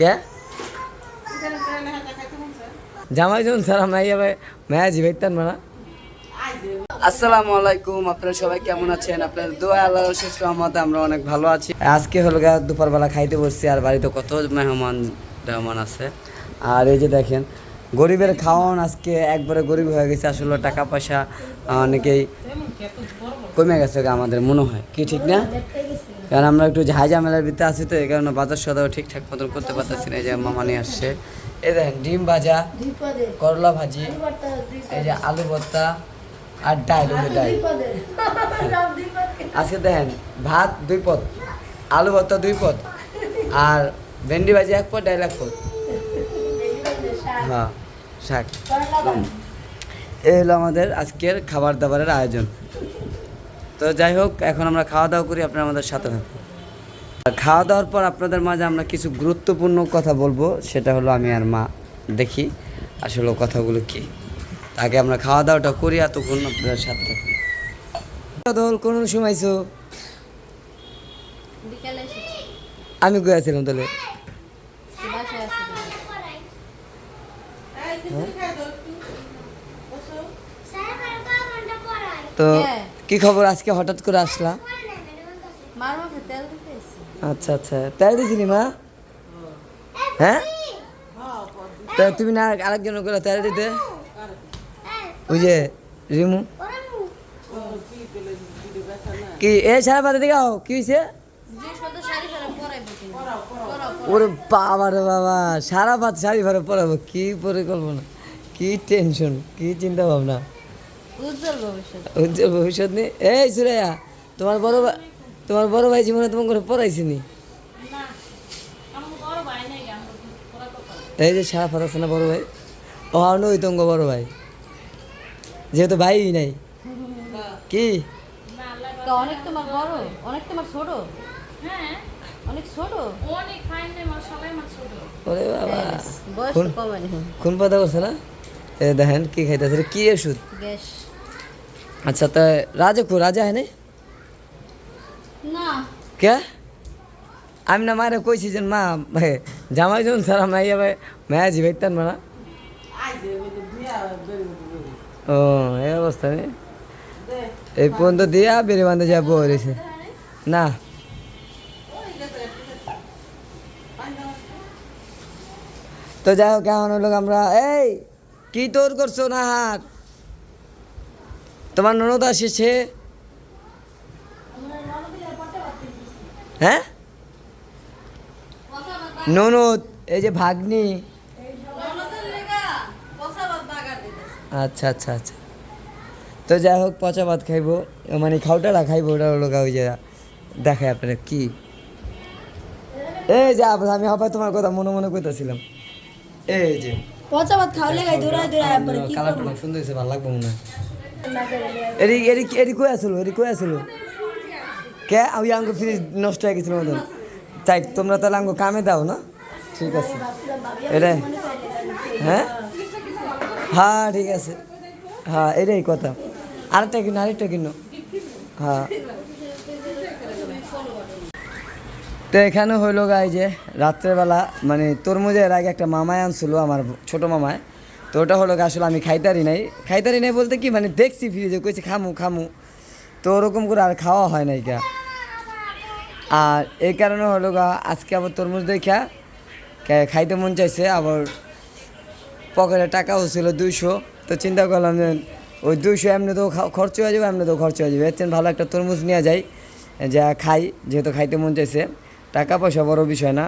কে? জামাই যখন স্যার আমরা ইয়ে ম্যাচ জিবাইতাম না। আসসালামু আলাইকুম আপনারা সবাই কেমন আছেন? আপনার দোয়া আল্লাহ শেষ রহমতে আমরা অনেক ভালো আছি। আজকে হলো গা দুপুরবেলা খাইতে বসছি আর বাড়িতে কত মেহমান মেহমান আছে। আর এই যে দেখেন গরিবের খাওয়ান আজকে একবারে গরিব হয়ে গেছে আসলে টাকা পয়সা অনেকেই কমে গেছে আমাদের মনে হয়। কি ঠিক না? কারণ আমরা একটু ঝাই ঝামেলার ভিতরে আছি তো, এই কারণে বাজার সদাও ঠিকঠাক মতন করতে পারতেছি না, এই যে মামা নিয়ে আসছে। এই দেখেন, ডিম ভাজা, করলা ভাজি, এই যে আলু ভর্তা আর ডাল ওই ডাল। আজকে দেখেন, ভাত দুই পদ, আলু ভর্তা দুই পদ আর ভেন্ডি ভাজি এক পদ, ডাল এক পদ। হ্যাঁ শাক। এই হলো আমাদের আজকের খাবার দাবারের আয়োজন। তো যাই হোক এখন আমরা খাওয়া দাওয়া করি আপনারা আমাদের সাথে থাকুন। আর খাওয়া দাওয়ার পর আপনাদের মাঝে আমরা কিছু গুরুত্বপূর্ণ কথা বলব সেটা হলো আমি আর মা দেখি আসলে কথাগুলো কি। আগে আমরা খাওয়া দাওয়াটা করি এতক্ষণ আপনাদের সাথে থাকুন। দল কোন সময়ছো? আমি গিয়েছিলাম তাহলে? বাসায় তো হ্যাঁ। কি খবর? আজকে হঠাৎ করে আসলা? তেল আচ্ছা আচ্ছা। তাই দিছিলি, মা? হ্যাঁ? তা তুমি না আরেকজন করে তাই দিতে? ওই যে রিমু। কি, এ সারা পাতে দিকে আও? কি হয়েছে ওরে বাবা রে বাবা, সারা পাত শাড়ি ভরে পরাবো কি পরিকল্পনা? কি টেনশন কি চিন্তা ভাবনা উজ্জ্বল ভবিষ্যৎ। নেই এই সুরাইয়া তোমার বড় ভাই তোমার বড় ভাই জীবনে তোমার করে পড়াইছিনি এই যে সারা ফাত আছে না বড় ভাই। ও আনো ওই তঙ্গ বড় ভাই। যেহেতু ভাই নাই। কি? তো অনেক তোমার বড় অনেক তোমার ছোট। হ্যাঁ। অনেক ছোট। অনেক সবাই আমার ছোট। ওরে বাবা। বয়স কোন- তো কোন পাতা করছে না? এ দেখেন কি খাইতেছে কি ওষুধ? আচ্ছা তা রাজা কো রাজা হ্যাঁ না। কে? আমি না মারে কইছি যে মা ভাই জামাই যখন স্যার আমরা ইয়ে ভাই ম্যাচ জিবাইতাম না। ও এই অবস্থা নেই এই পর্যন্ত দিয়া বেড়ে বান্ধে যা রয়েছে। না। তো যাই হোক কেমন হলো আমরা এই কি তোর করছ না হাত তোমার ননদ আসেছে? হ্যাঁ? ননদ, এই যে ভাগ্নি। আচ্ছা আচ্ছা আচ্ছা। তো যাই হোক, পচা ভাত খাইবো। মানে খাওটালা খাইবো, ওটা হলো ওই যে দেখায় আপনারা কি। এই যে আমি আবার তোমার কথা মনে মনে কইতাছিলাম এই যে। পচা ভাত খাওয়ালে গাই দৌড়ায় দৌড়ায় পরে কি কালারটা অনেক সুন্দর হয়েছে ভালো লাগবে মনে এরি এরি এরি কই আসলো এরি কই আসলো? কে? আমি আঙ্গু ফ্রিজ নষ্ট হয়ে গেছিল মতন তাই তোমরা তাহলে আঙ্গু কামে দাও না? ঠিক আছে। এটা হ্যাঁ? হ্যাঁ ঠিক আছে। হ্যাঁ এটাই কথা। আরেকটা কিনো আরেকটা কিনো। হ্যাঁ। তো এখানে হইল গাই যে রাত্রেবেলা মানে তরমুজের আগে একটা মামায় আনছিল আমার ছোট মামায় তো ওটা হলো গা আসলে আমি খাইতারি নাই। খাইতারি নাই বলতে কি মানে দেখছি ফ্রিজে কইছি খামু খামু। তো ওরকম করে আর খাওয়া হয় নাই গা। আর এই কারণে হলো গা, আজকে আবার তরমুজ দেখা খাইতে মন চাইছে, আবার পকেটে টাকাও ছিল দুইশো। তো চিন্তা করলাম যে ওই দুইশো এমনি তো খরচ হয়ে যাবে, এমনি তো খরচ হয়ে যাবে। এর ভালো একটা তরমুজ নিয়ে যাই, যা খাই, যেহেতু খাইতে মন চাইছে। টাকা পয়সা বড় বিষয় না।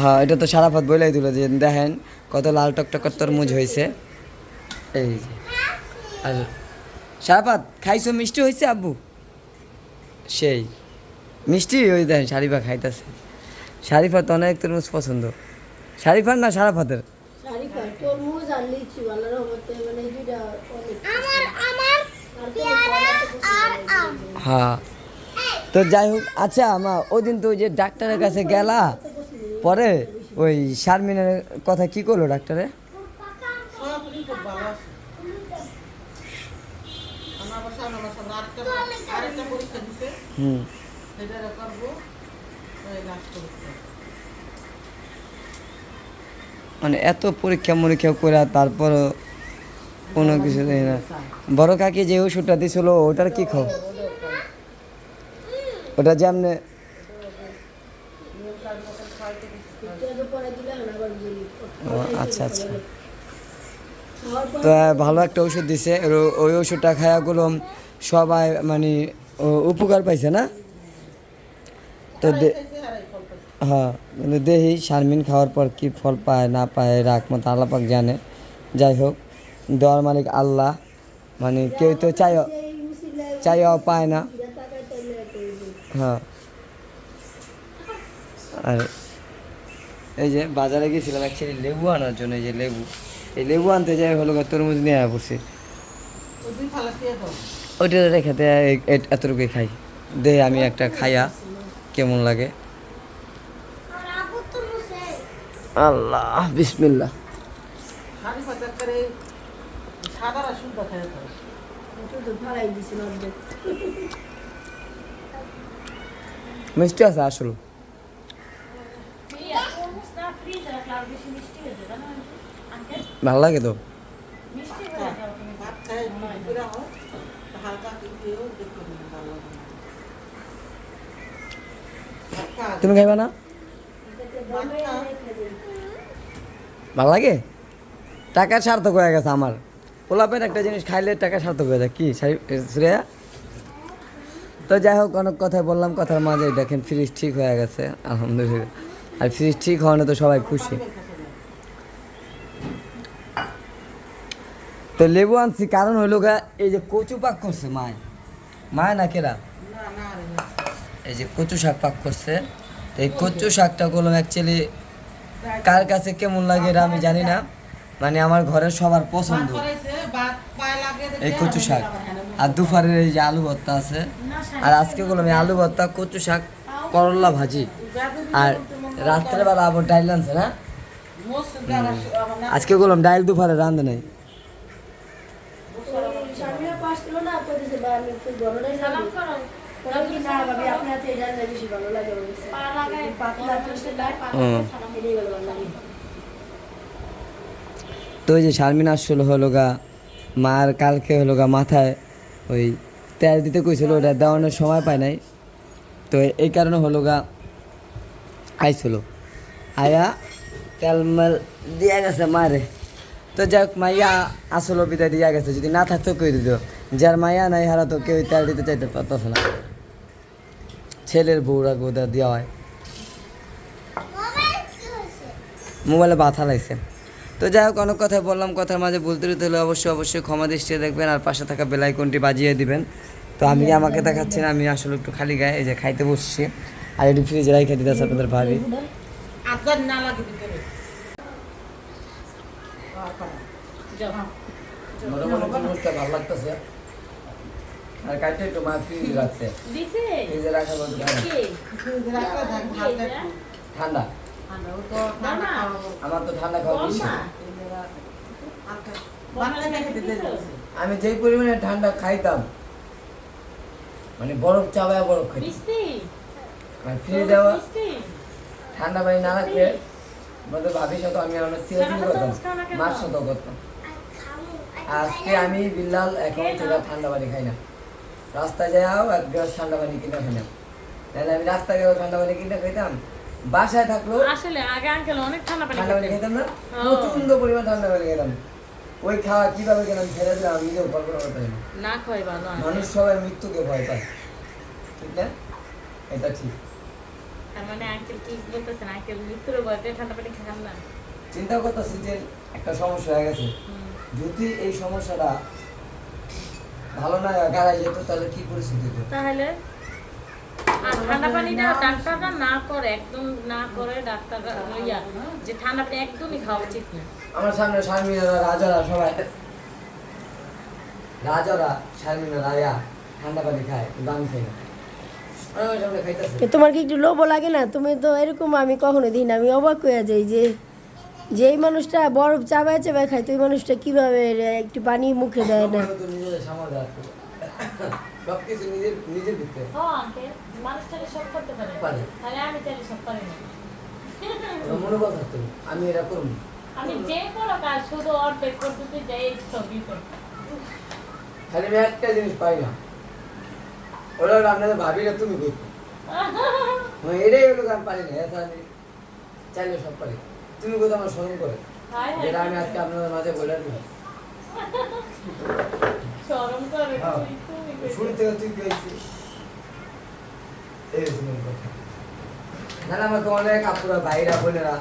হ্যাঁ এটা তো সারাফাত বইলাই দিল যে দেখেন, কত লাল টকটকর তরমুজ হয়েছে এই যে। আর সারাফাত খাইছো, মিষ্টি হয়েছে আব্বু? সেই। মিষ্টি ওই দেখেন, শারিফা খাইতেছে। শারিফাত অনেক তরমুজ পছন্দ। শারিফার না সারাফাতের শারিফা এই দুইটা অনেক আমার আমার পেয়ারা আর আম হ্যাঁ। তো যাই হোক আচ্ছা মা, ওই দিন তো ওই যে ডাক্তারের কাছে গেলা, পরে ওই শারমিনের কথা কি করল ডাক্তারে? হুম। মানে এত পরীক্ষা মরীক্ষা করে তারপর কোনো কিছু দেয় না। বড় কাকি যে ওষুধটা দিছিল, ওটার কি খাও ওটা যেমন একটু আগে পরে দিলে না আবার বলি ও, আচ্ছা আচ্ছা। তো ভালো একটা ওষুধ দিছে। ওই ওষুধটা খায়া গুলো সবাই মানে উপকার পাইছে না? তো হ্যাঁ কিন্তু দেখি শারমিন খাওয়ার পর কি ফল পায় না পায় রাখ মতো আল্লাপাক জানে। যাই হোক দেওয়ার মালিক আল্লাহ। মানে কেউ তো চাই চাইও পায় না ঘুরে তাকায় তাইলে একটা ওই যে হ্যাঁ। আর এই যে বাজারে গেছিলাম অ্যাকচুয়ালি লেবু আনার জন্য, এই যে লেবু। এই লেবু আনতে যাই হলো তরমুজ নিয়ে আয়া পড়ছি। ওইটা রেখে দেয় এতটুকুই খাই। দে, আমি একটা খাইয়া কেমন লাগে। আল্লাহ, বিসমিল্লাহ। সাদা রসুন দেখা যেত একটু তো ফালাই দিছিল অর্ধেক মিষ্টি আছে আসল। ভালো লাগে তো। তুমি খাইবা না? ভালো লাগে? টাকা সার্থক হয়ে গেছে আমার। পোলাপেন একটা জিনিস খাইলে টাকা সার্থক হয়ে যায়। কি? শ্রেয়া? তো যাই হোক, অনেক কথাই বললাম, কথার মাঝে দেখেন ফ্রিজ ঠিক হয়ে গেছে, আলহামদুলিল্লাহ। আর ফ্রিজ ঠিক হওয়ানো তো সবাই খুশি। তো লেবু আনছি, কারণ হইল গা, এই যে কচু পাক করছে মায়। মায় না কেরা। এই যে কচু শাক পাক করছে। তো এই কচু শাকটা করলাম অ্যাকচুয়ালি কার কাছে কেমন লাগে এটা আমি জানি না। মানে আমার ঘরের সবার পছন্দ। করাইছে, ভাত পায়ে লাগে দেখে এই কচু শাক। আর দুপুরের এই যে আলু ভর্তা আছে আর আজকে করলাম এই আলু ভর্তা কচু শাক করলা ভাজি। আর রাত্রেবেলা আবার ডাইল আনছে না? আজকে করলাম ডাইল দুপুরে রান্ধে নাই। ভালো লাগে আমার কাছে। পা লাগাই পাতলা চলছে না হুম। এটাই ভালো লাগে তো ওই যে শারমিন আসছিল হলো গা মার কালকে হলো গা মাথায় ওই তেল দিতে কইছিল ওটা দেওয়ানোর সময় পায় নাই। তো এই কারণে হলো গা আইছিল। আয়া তেল মেল দিয়া গেছে মারে। তো যাই হোক মাইয়া আসলো বিদায় দিয়া গেছে যদি না থাকতো কই দিত? যার মাইয়া নাই হারা তো কেউ তেল দিতে চাইতে পারতেছে না। ছেলের বউরা গোদা দেওয়া হয় মোবাইলে বাথা লাগছে তো যাই হোক অনেক কথা বললাম কথার মাঝে বলতে দিতে হলে অবশ্যই অবশ্যই ক্ষমা দৃষ্টিতে দেখবেন আর পাশে থাকা বেলাইকনটি বাজিয়ে দিবেন। তো আমি আমাকে দেখাচ্ছি না আমি আসলে একটু খালি গায়ে এই যে খাইতে বসছি। আর একটু ফ্রিজে রাইখে দিতেছে আপনাদের ভাবি। হ্যাঁ। ভালো লাগতেছে। আর একটু ফ্রিজে রাখছে ফ্রিজে রাখা ঠান্ডা। আমার তো ঠান্ডা খাওয়া। আমি যেই পরিমাণে ঠান্ডা খাইতাম মানে বরফ চাবায় বরফ মানে ফ্রিজে দেওয়া ঠান্ডা পানি না রাখলে মধ্যে ভাবির সাথে আমি অনেক করতাম? মার সাথেও করতাম। আজকে আমি বিল্লাল এখন থেকে ঠান্ডা পানি খাই না। রাস্তায় যাও এক গ্লাস ঠান্ডা পানি কিনে খাই না। নাহলে আমি রাস্তায় গিয়েও ঠান্ডা পানি কিনে খাইতাম বাসায় থাকলেও আসলে আগে আঙ্কেল অনেক ঠান্ডা পানি ঠান্ডা পানি খেতেন। খেতাম না প্রচণ্ড পরিমাণ ঠান্ডা পানি খেতাম। ওই খাওয়া কীভাবে খেলাম ছেড়ে দিলাম আমি নিজেও কল্পনা করতে পারি না না খাই ভালো মানুষ সবাই মৃত্যুকে ভয় পায়। ঠিক না? এটা ঠিক। তার মানে আঙ্কেল কি বলতেছেন? আঙ্কেল মৃত্যুর ঠান্ডা পানি না? চিন্তা করতেছি যে একটা সমস্যা হয়ে গেছে। যদি এই সমস্যাটা ভালো না গাড়াই যেত তাহলে কি পরিস্থিতি হতো? তাহলে? আর ঠান্ডা পানিটা ডাক্তাররা না করে একদম না করে ডাক্তাররা ইয়া যে ঠান্ডা পানি একদমই খাওয়া উচিত না। আমার সামনে শারমিনারা রাজারা সবাই। রাজারা ইয়া ঠান্ডা পানি খায় কিন্তু আমি খাই না। তোমার কি একটু লোভ লাগে না? তুমি তো এরকম আমি কখনো দিই না আমি অবাক হয়ে যাই যে যেই মানুষটা বরফ চাবায় চাবায় খায় তো ওই মানুষটা কীভাবে একটু পানি মুখে দেয় না? সব কিছু নিজের নিজের ভিতরে। ও আঙ্কেল মানুষটাকে সব পারে। তাহলে আমি সব পারি না। মনে কথা তো আমি এটা করব। আমি যে কোনো কাজ শুধু অর্ধেক করতে যাই খালি আমি একটা জিনিস পাই না। ওরা আপনাদের ভাবিরা তুমি করতো মানে এটাই হলো আমি পারি না এছাড়া আমি চাইলে সব পারি। তুমি কোথাও আমার স্মরণ করে। যেটা আমি আজকে আপনাদের মাঝে বলে দিই শরম করে হ্যাঁ। তুমি। শুরু থেকে তুই গেছিস এই কথা। না না আমাকে অনেক আপুরা ভাইরা বোনেরা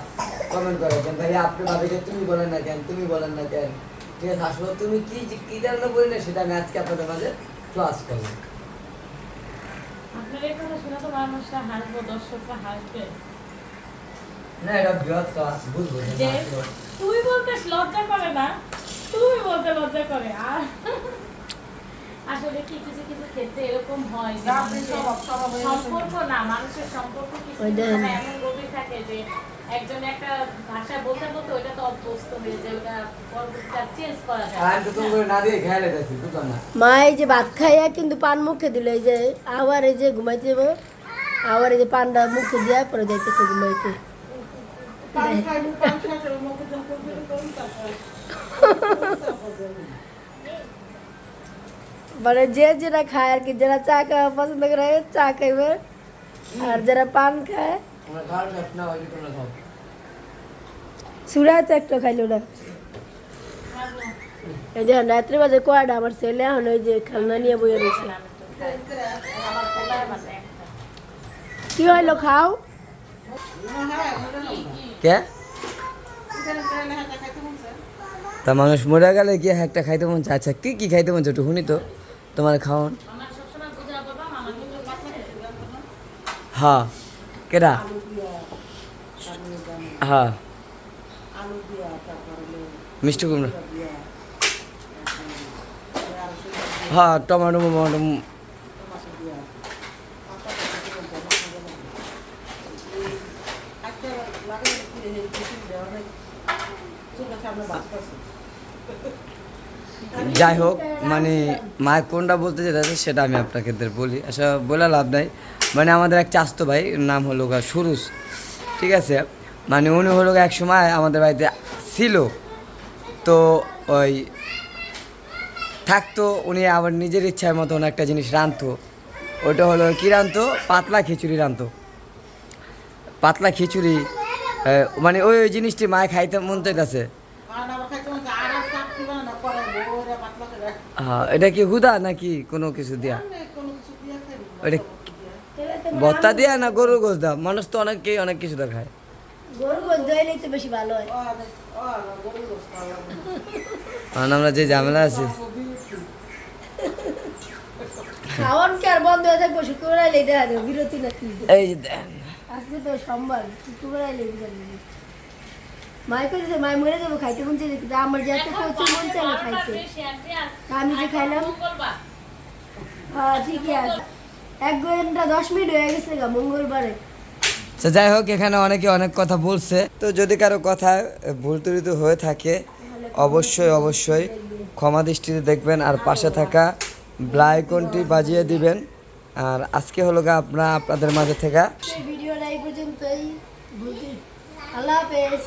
কমেন্ট করে কেন ভাই আপনি ভাবিকে তুমি বলেন না কেন তুমি বলেন না কেন ঠিক আছে আসলে তুমি কি কি কারণে বলি না সেটা আমি আজকে আপনাদের মাঝে ক্লাস করব আপনার এই কথা শুনে তো মানুষরা হাসবো দর্শকরা হাসবে না এটা ক্লাস বুঝব তুই বলতে লজ্জা করে না তুই বলতে লজ্জা করে আর আসলে কি কিছু কিছু ক্ষেত্রে এরকম হয় যে আপনি মানুষের স্বভাব স্বভাব হয়ে গেছে। সম্পর্ক না মানুষের সম্পর্ক কিছু ওই কিছু দেন। সময় এমন গভীর থাকে যে একজন একটা ভাষা বলতে বলতে ওইটা তো অভ্যস্ত হয়ে যায় ওটা চেঞ্জ করা যায় আমি তো তুমি করে না দিয়ে খেয়ালে যাচ্ছি বুঝলাম না মা এই যে ভাত খাইয়া কিন্তু পান মুখে দিল এই যে আবার এই যে ঘুমাইতে যাব আবার এই যে পানটা মুখে দিয়া পরে যাইতেছে ঘুমাইতে পান পান খাইলে মুখে মানে যে যেটা খায় আর কি, যারা চা খাওয়া পছন্দ করে চা খাইবে। আর যারা পান খায় সুরায় তো একটা খাইলো না। এই যে রাত্রে বাজে কয়টা? আমার ছেলে এখন ওই যে খেলনা নিয়ে বইয়ে রয়েছে। কি হইল খাও। কে। তা মানুষ মরে গেলে কি একটা খাইতে মন চায়? আচ্ছা কি কি খাইতে মন চায় একটু শুনি তো। তোমার খেতে হ্যাঁ। কেডা? হ্যাঁ। মিষ্টি কুমড়া। হ্যাঁ টমেটো টমেটো লাগে। এই আজকে লাগে কি এই টিফিন দেওয়া নেই। চুলের সামনে বাঁচতেছে। যাই হোক মানে মা কোনটা বলতে যেতে সেটা আমি আপনাকে বলি। আসলে বলে লাভ নাই। মানে আমাদের এক চাস্তো ভাই নাম হলো গা সুরুষ ঠিক আছে? মানে উনি হলো এক সময় আমাদের বাড়িতে ছিল। তো ওই থাকতো, উনি আবার নিজের ইচ্ছার মতন একটা জিনিস রাঁধতো। ওটা হলো কী রাঁধতো? পাতলা খিচুড়ি রাঁধতো। পাতলা খিচুড়ি মানে ওই ওই জিনিসটি মায় খাইতে মন চাইতেছে আর আবার খাইতে মন চায়, আর আর চাপ দিবা না, পরে বউরে পাতলা করে। হ্যাঁ এটা কি হুদা নাকি কোনো কিছু দিয়া? দিয়া। ভত্তা দিয়া না গরুর গোস দা মানুষ তো অনেকেই অনেক কিছু দা খায়। কারণ আমরা যে ঝামেলা আছে। এই যে দেন। আজকে তো সোমবার শুক্রবার মাই কইছে মাই মরে যাব খাইতে মন চাইলে কিন্তু আমার যাতে কচু মন চাইলে খাইতে। আমি যে খাইলাম। হ্যাঁ ঠিকই আছে। এক ঘণ্টা দশ মিনিট হয়ে গেছে গা মঙ্গলবারে। তো যাই হোক এখানে অনেকে অনেক কথা বলছে। তো যদি কারও কথা ভুল ত্রুটি হয়ে থাকে অবশ্যই অবশ্যই ক্ষমা দৃষ্টিতে দেখবেন আর পাশে থাকা ব্লাইকনটি বাজিয়ে দিবেন। আর আজকে হলো গা আপনার আপনাদের মাঝে থেকে। ভিডিওটা এই পর্যন্তই। আল্লাহ হাফেজ।